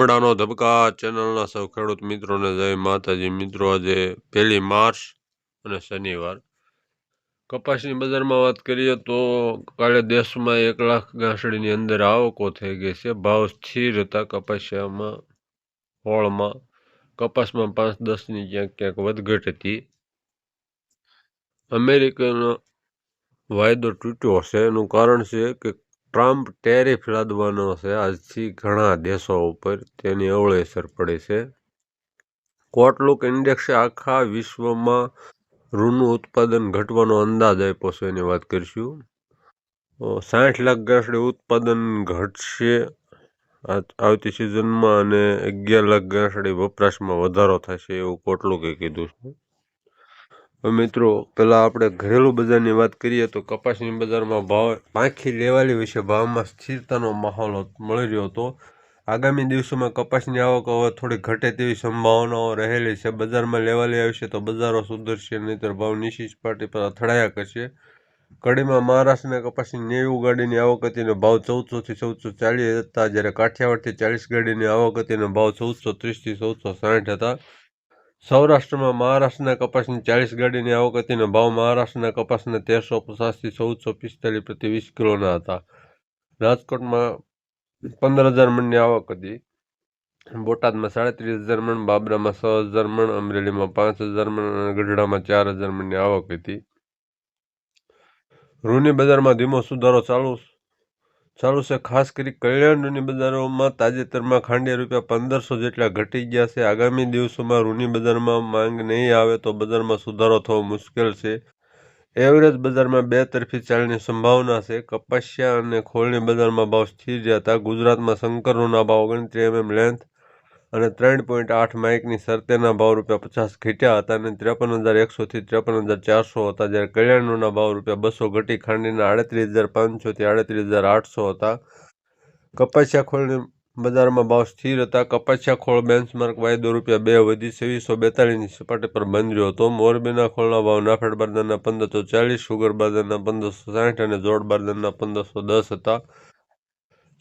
ગામડાનો ધબકા, ચેનલના સૌ ખેડૂત મિત્રોને જય માતાજી. મિત્રો, આજે પહેલી માર્ચ અને શનિવાર. કપાસની બજારમાં વાત કરીએ તો કાલે દેશમાં એક લાખ ગાંસડીની અંદર આવકો થઈ ગઈ છે. ભાવ સ્થિર હતા કપાસિયામાં, હોળમાં. કપાસમાં પાંચ દસની ક્યાંક ક્યાંક વધઘટ હતી. અમેરિકાનો વાયદો તૂટ્યો છે એનું કારણ છે કે ટ્રમ્પ ટેરિફ લાદવાનો છે. આજથી ઘણા દેશો ઉપર તેની અવળી અસર પડે છે. કોટલુક ઇન્ડેક્સે આખા વિશ્વમાં ઋણનું ઉત્પાદન ઘટવાનો અંદાજ આપ્યો છે એની વાત કરીશું. સાઠ લાખ ગાંસડી ઉત્પાદન ઘટશે આવતી સિઝનમાં અને અગિયાર લાખ ગાંસડી વપરાશમાં વધારો થશે એવું કોટલુકે કીધું છે. મિત્રો, પહેલાં આપણે ઘરેલું બજારની વાત કરીએ તો કપાસની બજારમાં ભાવ, પાંખી લેવાલી વિશે ભાવમાં સ્થિરતાનો માહોલ મળી રહ્યો હતો. આગામી દિવસોમાં કપાસની આવક હવે થોડી ઘટે તેવી સંભાવનાઓ રહેલી છે. બજારમાં લેવાલી આવશે તો બજારો સુધરશે, નહીંતર ભાવ નીચી સપાટી પર અથડાયા કરશે. કડીમાં મહારાષ્ટ્રના કપાસની નેવું ગાડીની આવક હતી અને ભાવ ચૌદસોથી ચૌદસો ચાલીસ હતા, જ્યારે કાઠિયાવાડથી ચાલીસ ગાડીની આવક હતી અને ભાવ ચૌદસો ત્રીસથી ચૌદસો સાઠ હતા. સૌરાષ્ટ્રમાં મહારાષ્ટ્રના કપાસની ચાલીસ ગાડીની આવક હતી અને ભાવ મહારાષ્ટ્રના કપાસના તેરસો પચાસથી ચૌદસો પિસ્તાલીસ પ્રતિ વીસ કિલોના હતા. રાજકોટમાં પંદર હજાર મણની આવક હતી. બોટાદમાં સાડત્રીસ હજાર મણ, બાબરામાં છ હજાર મણ, અમરેલીમાં પાંચ હજાર મણ અને ગઢડામાં ચાર હજાર મણની આવક હતી. રૂની બજારમાં ધીમો સુધારો ચાલુ ચાલુ છે ખાસ કરી કલ્યાણ રૂની બજારોમાં તાજેતરમાં ખાંડિયા રૂપિયા પંદરસો જેટલા ઘટી ગયા છે. આગામી દિવસોમાં રૂની બજારમાં માંગ નહીં આવે તો બજારમાં સુધારો થવો મુશ્કેલ છે. એવરેજ બજારમાં બે તરફી ચાલની સંભાવના છે. કપાસિયા અને ખોળની બજારમાં ભાવ સ્થિર રહ્યા હતા. ગુજરાતમાં શંકરોના ભાવ ઓગણત્રીસ એમએમ લેન્થ અને ત્રણ પોઈન્ટ આઠ માઇકની શરતેના ભાવ રૂપિયા પચાસ ઘટ્યા હતા અને ત્રેપન હજાર એકસોથી ત્રેપન હજાર ચારસો હતા. જ્યારે કલ્યાણના ભાવ રૂપિયા બસો ઘટી ખાંડીના આડત્રીસ હજાર પાંચસોથી આડત્રીસ હજાર આઠસો હતા. કપાસિયા ખોળની બજારમાં ભાવ સ્થિર હતા. કપાસિયા ખોળ બેન્ચમાર્ક વાયદો રૂપિયા બે વધી છવ્વીસો બેતાળીસની સપાટી પર બંધ રહ્યો હતો. મોરબીના ખોળના ભાવ નાફેડ બારદારના પંદરસો ચાલીસ, સુગર બારદારના પંદરસો સાઠ અને જોડ બારદારના પંદરસો દસ હતા.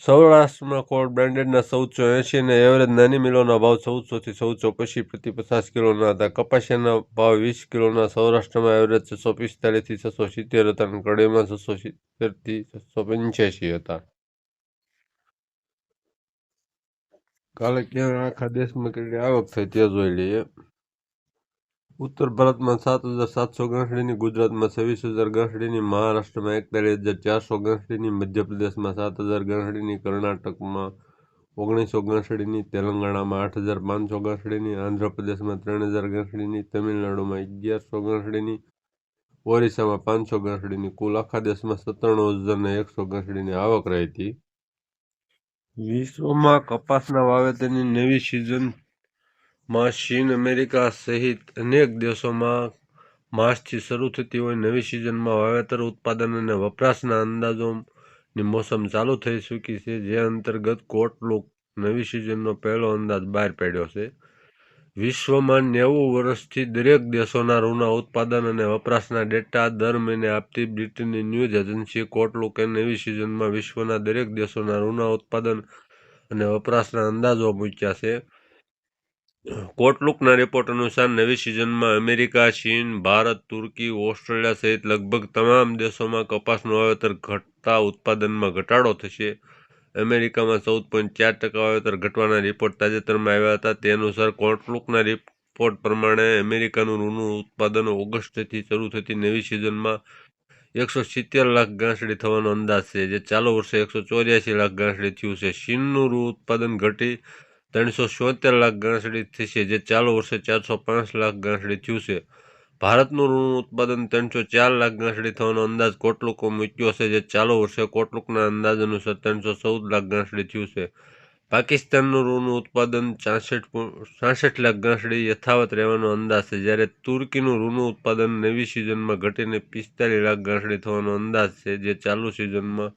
સૌરાષ્ટ્રમાં કોળ બ્રાન્ડેડના ચૌદસો એંશી અને એવરેજ નાની મિલોના ભાવ ચૌદસોથી ચૌદસો પચીસ પ્રતિ પચાસ કિલોના હતા. કપાસિયાના ભાવ વીસ કિલોના સૌરાષ્ટ્રમાં એવરેજ છસો પિસ્તાલીસથી છસો સિત્તેર હતા અને કડીમાં છસો સિત્તેરથી છસો પંચ્યાસી હતા. કાલે ક્યાં આખા દેશમાં કેટલી આવક થઈ તે જોઈ લઈએ. ઉત્તર ભારતમાં સાત હજાર સાતસો ગાંસડીની ગુજરાતમાં છવ્વીસ હજાર ગાંસડીની મહારાષ્ટ્રમાં એકતાલીસ હજાર ચારસો ગાંસડીની મધ્યપ્રદેશમાં સાત હજાર ગાંસડીની કર્ણાટકમાં ઓગણીસો ગાંસડીની તેલંગાણામાં આઠ હજાર પાંચસો ગાંસડીની આંધ્રપ્રદેશમાં ત્રણ હજાર ગાંસડીની તમિલનાડુમાં અગિયારસો ગાંસડીની ઓરિસ્સામાં પાંચસો ગાંસડીની કુલ આખા દેશમાં સત્તાણું હજારને એકસો ગાંસડીની આવક રહી હતી. વિશ્વમાં કપાસના વાવેતરની નવી સિઝનમાં ચીન અમેરિકા સહિત અનેક દેશોમાં માર્ચથી શરૂ થતી હોય નવી સિઝનમાં વાવેતર ઉત્પાદન અને વપરાશના અંદાજોની મોસમ ચાલુ થઈ ચૂકી છે, જે અંતર્ગત કોટલુક નવી સિઝનનો પહેલો અંદાજ બહાર પાડ્યો છે. વિશ્વમાં નેવું વર્ષથી દરેક દેશોના રૂના ઉત્પાદન અને વપરાશના ડેટા દર મહિને આપતી બ્રિટનની ન્યૂઝ એજન્સી કોટલુકે નવી સિઝનમાં વિશ્વના દરેક દેશોના રૂના ઉત્પાદન અને વપરાશના અંદાજો મૂક્યા છે. કોટલુકના રિપોર્ટ અનુસાર નવી સિઝનમાં અમેરિકા, ચીન, ભારત, તુર્કી, ઓસ્ટ્રેલિયા સહિત લગભગ તમામ દેશોમાં કપાસનું વાવેતર ઘટતા ઉત્પાદનમાં ઘટાડો થશે. અમેરિકામાં ચૌદ પોઈન્ટ ચાર ટકા વાવેતર ઘટવાના રિપોર્ટ તાજેતરમાં આવ્યા હતા. તે અનુસાર કોટલુકના રિપોર્ટ પ્રમાણે અમેરિકાનું રૂનું ઉત્પાદન ઓગસ્ટથી શરૂ થતી નવી સિઝનમાં એકસો સિત્તેર લાખ ગાંસડી થવાનો અંદાજ છે, જે ચાલુ વર્ષે એકસો ચોર્યાસી લાખ ગાંસડી થયું છે. ચીનનું રૂ ઉત્પાદન ઘટી ત્રણસો છોતેર લાખ ગાંસડી થશે, જે ચાલુ વર્ષે ચારસો પાંચ લાખ ગાંસડી થયું છે. ભારતનું રૂનું ઉત્પાદન ત્રણસો ચાર લાખ ગાંસડી થવાનો અંદાજ કોટલુકો મૂક્યો છે, જે ચાલુ વર્ષે કોટલુકના અંદાજ અનુસાર ત્રણસો ચૌદ લાખ ગાંસડી થયું છે. પાકિસ્તાનનું રૂનું ઉત્પાદન ચાસઠ છાસઠ લાખ ગાંસડી યથાવત રહેવાનો અંદાજ છે, જ્યારે તુર્કીનું રૂનું ઉત્પાદન નવી સિઝનમાં ઘટીને પિસ્તાલીસ લાખ ગાંસડી થવાનો અંદાજ છે, જે ચાલુ સિઝનમાં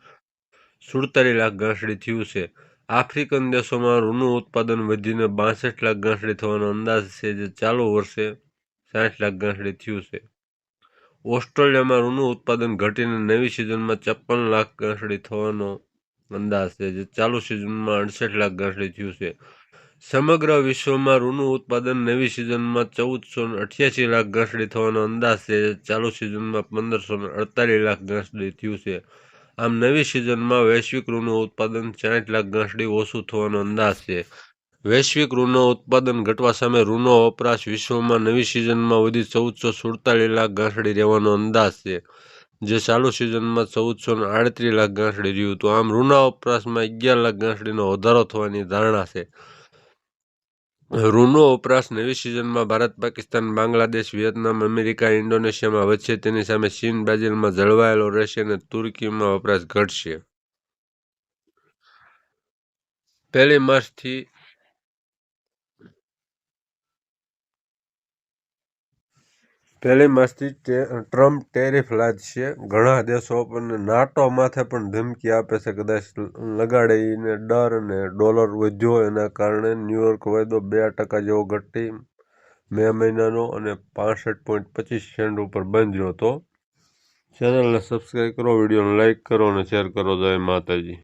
સુડતાલીસ લાખ ગાંસડી થયું છે. આફ્રિકન દેશોમાં રૂનું ઉત્પાદન વધીને બાસઠ લાખ ગાંસડી થવાનો અંદાજ છે જે ચાલુ વર્ષે સાઠ લાખ ગાંસડી થયું છે. ઓસ્ટ્રેલિયામાં રૂનું ઉત્પાદન ઘટીને નવી સિઝનમાં છપ્પન લાખ ગાંસડી થવાનો અંદાજ છે જે ચાલુ સિઝનમાં અડસઠ લાખ ગાંસડી થયું છે. સમગ્ર વિશ્વમાં રૂનું ઉત્પાદન નવી સિઝનમાં ચૌદસો અઠ્યાસી લાખ ગાંસડી થવાનો અંદાજ છે ચાલુ સિઝનમાં પંદરસો અડતાલીસ લાખ ગાંસડી થયું છે. આમ નવી સિઝનમાં વૈશ્વિક ઋણનું ઉત્પાદન સાઠ લાખ ગાંસડી ઓછું થવાનો અંદાજ છે. વૈશ્વિક ઋણનો ઉત્પાદન ઘટવા સામે રૂનો વપરાશ વિશ્વમાં નવી સિઝનમાં વધી ચૌદસો સુડતાલીસ લાખ ગાંસડી રહેવાનો અંદાજ છે. જે ચાલુ સિઝનમાં ચૌદસો ને આડત્રીસ લાખ ગાંસડી રહ્યું હતું. આમ રૂના વપરાશમાં અગિયાર લાખ ગાંસડીનો વધારો થવાની ધારણા છે. રૂનો વપરાશ નવી સિઝનમાં ભારત, પાકિસ્તાન, બાંગ્લાદેશ, વિયેતનામ, અમેરિકા, ઇન્ડોનેશિયામાં વધશે. તેની સામે ચીન, બ્રાઝિલમાં જળવાયેલો રહેશે અને તુર્કીમાં વપરાશ ઘટશે. પહેલી માર્ચથી પહેલી માસથી ટ્રમ્પ ટેરિફ લાદશે ઘણા દેશો આપણને નાટો માથે પણ ધમકી આપે છે. કદાચ લગાડીને ડર અને ડોલર વધ્યો એના કારણે ન્યૂયોર્ક વાયદો બે ટકા જેવો ઘટી મે મહિનાનો અને પાસઠ પોઈન્ટ પચીસ સેન્ટ ઉપર બંધ હતો. ચેનલને સબસ્ક્રાઈબ કરો, વિડીયોને લાઇક કરો અને શેર કરો. જય માતાજી.